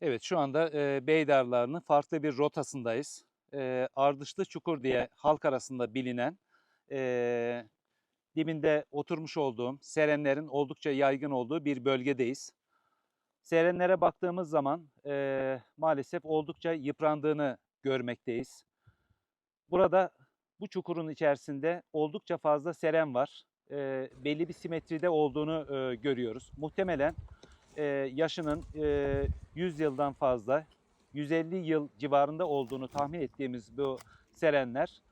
Evet şu anda e, Beydarları'nın farklı bir rotasındayız. E, Ardışlı Çukur diye halk arasında bilinen e, dibinde oturmuş olduğum serenlerin oldukça yaygın olduğu bir bölgedeyiz. Serenlere baktığımız zaman e, maalesef oldukça yıprandığını görmekteyiz. Burada bu çukurun içerisinde oldukça fazla seren var. E, belli bir simetride olduğunu e, görüyoruz. Muhtemelen e, yaşının e, 100 yıldan fazla, 150 yıl civarında olduğunu tahmin ettiğimiz bu serenler,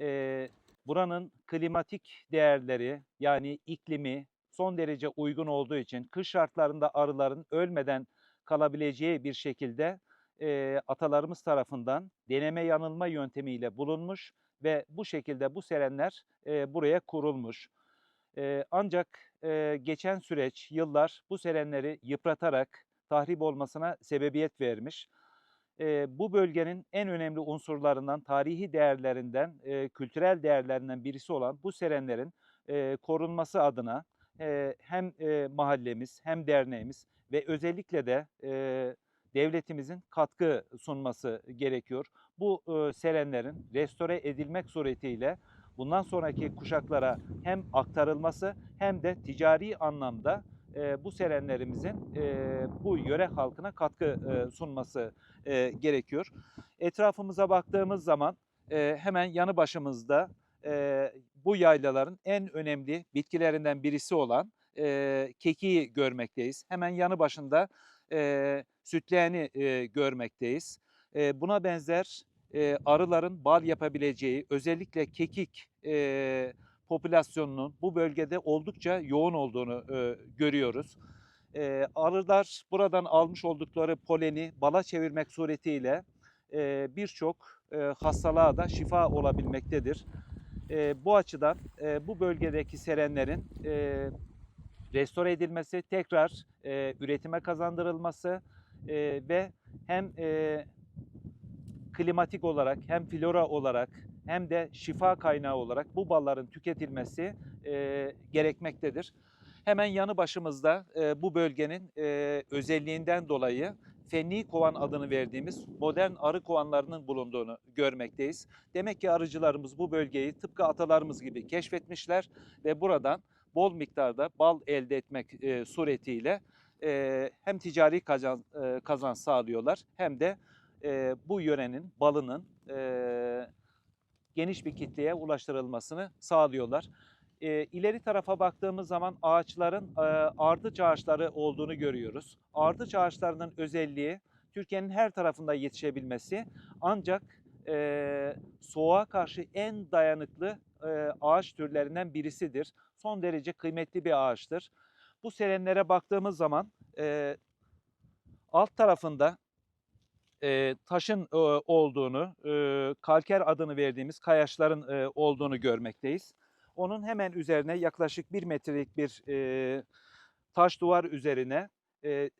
e, buranın klimatik değerleri yani iklimi son derece uygun olduğu için kış şartlarında arıların ölmeden kalabileceği bir şekilde e, atalarımız tarafından deneme yanılma yöntemiyle bulunmuş ve bu şekilde bu serenler e, buraya kurulmuş. Ancak geçen süreç, yıllar bu serenleri yıpratarak tahrip olmasına sebebiyet vermiş. Bu bölgenin en önemli unsurlarından, tarihi değerlerinden, kültürel değerlerinden birisi olan bu serenlerin korunması adına hem mahallemiz hem derneğimiz ve özellikle de devletimizin katkı sunması gerekiyor. Bu serenlerin restore edilmek suretiyle bundan sonraki kuşaklara hem aktarılması hem de ticari anlamda e, bu serenlerimizin e, bu yöre halkına katkı e, sunması e, gerekiyor. Etrafımıza baktığımız zaman e, hemen yanı başımızda e, bu yaylaların en önemli bitkilerinden birisi olan e, kekiği görmekteyiz. Hemen yanı başında e, sütleğeni e, görmekteyiz. E, buna benzer e, arıların bal yapabileceği özellikle kekik e, popülasyonunun bu bölgede oldukça yoğun olduğunu e, görüyoruz. E, arılar buradan almış oldukları poleni bala çevirmek suretiyle e, birçok e, hastalığa da şifa olabilmektedir. E, bu açıdan e, bu bölgedeki serenlerin e, restore edilmesi, tekrar e, üretime kazandırılması e, ve hem e, klimatik olarak hem flora olarak hem de şifa kaynağı olarak bu balların tüketilmesi e, gerekmektedir. Hemen yanı başımızda e, bu bölgenin e, özelliğinden dolayı fenli kovan adını verdiğimiz modern arı kovanlarının bulunduğunu görmekteyiz. Demek ki arıcılarımız bu bölgeyi tıpkı atalarımız gibi keşfetmişler ve buradan bol miktarda bal elde etmek e, suretiyle e, hem ticari kazan, e, kazanç sağlıyorlar hem de e, bu yörenin balının e, geniş bir kitleye ulaştırılmasını sağlıyorlar. E, ileri tarafa baktığımız zaman ağaçların e, ardıç ağaçları olduğunu görüyoruz. Ardıç ağaçlarının özelliği Türkiye'nin her tarafında yetişebilmesi ancak e, soğuğa karşı en dayanıklı e, ağaç türlerinden birisidir. Son derece kıymetli bir ağaçtır. Bu serenlere baktığımız zaman e, alt tarafında e, taşın e, olduğunu, e, kalker adını verdiğimiz kayaçların e, olduğunu görmekteyiz. Onun hemen üzerine yaklaşık bir metrelik bir e, taş duvar üzerine e,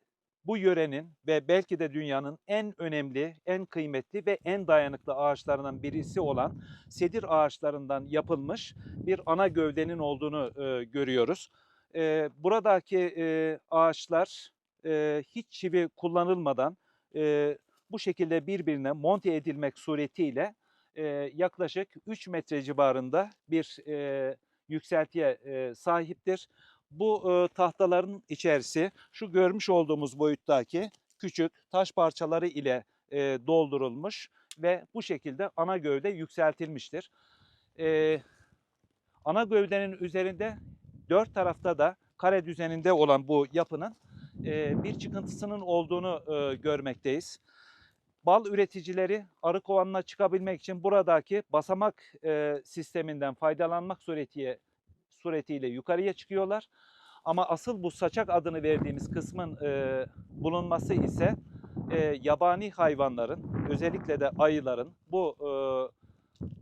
bu yörenin ve belki de dünyanın en önemli, en kıymetli ve en dayanıklı ağaçlarından birisi olan sedir ağaçlarından yapılmış bir ana gövdenin olduğunu e, görüyoruz. E, buradaki e, ağaçlar e, hiç çivi kullanılmadan e, bu şekilde birbirine monte edilmek suretiyle e, yaklaşık 3 metre civarında bir e, yükseltiye e, sahiptir. Bu e, tahtaların içerisi şu görmüş olduğumuz boyuttaki küçük taş parçaları ile e, doldurulmuş ve bu şekilde ana gövde yükseltilmiştir. E, ana gövdenin üzerinde dört tarafta da kare düzeninde olan bu yapının e, bir çıkıntısının olduğunu e, görmekteyiz bal üreticileri arı kovanına çıkabilmek için buradaki basamak e, sisteminden faydalanmak suretiyle, suretiyle yukarıya çıkıyorlar. Ama asıl bu saçak adını verdiğimiz kısmın e, bulunması ise e, yabani hayvanların özellikle de ayıların bu e,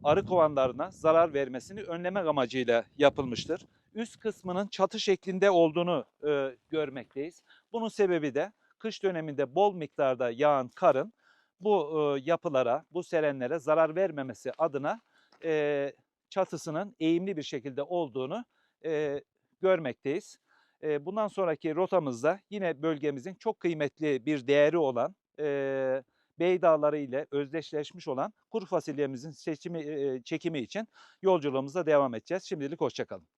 arı kovanlarına zarar vermesini önlemek amacıyla yapılmıştır. Üst kısmının çatı şeklinde olduğunu e, görmekteyiz. Bunun sebebi de kış döneminde bol miktarda yağan karın bu e, yapılara, bu serenlere zarar vermemesi adına e, çatısının eğimli bir şekilde olduğunu e, görmekteyiz. E, bundan sonraki rotamızda yine bölgemizin çok kıymetli bir değeri olan e, Bey Dağları ile özdeşleşmiş olan kuru fasulyemizin seçimi, e, çekimi için yolculuğumuza devam edeceğiz. Şimdilik hoşçakalın.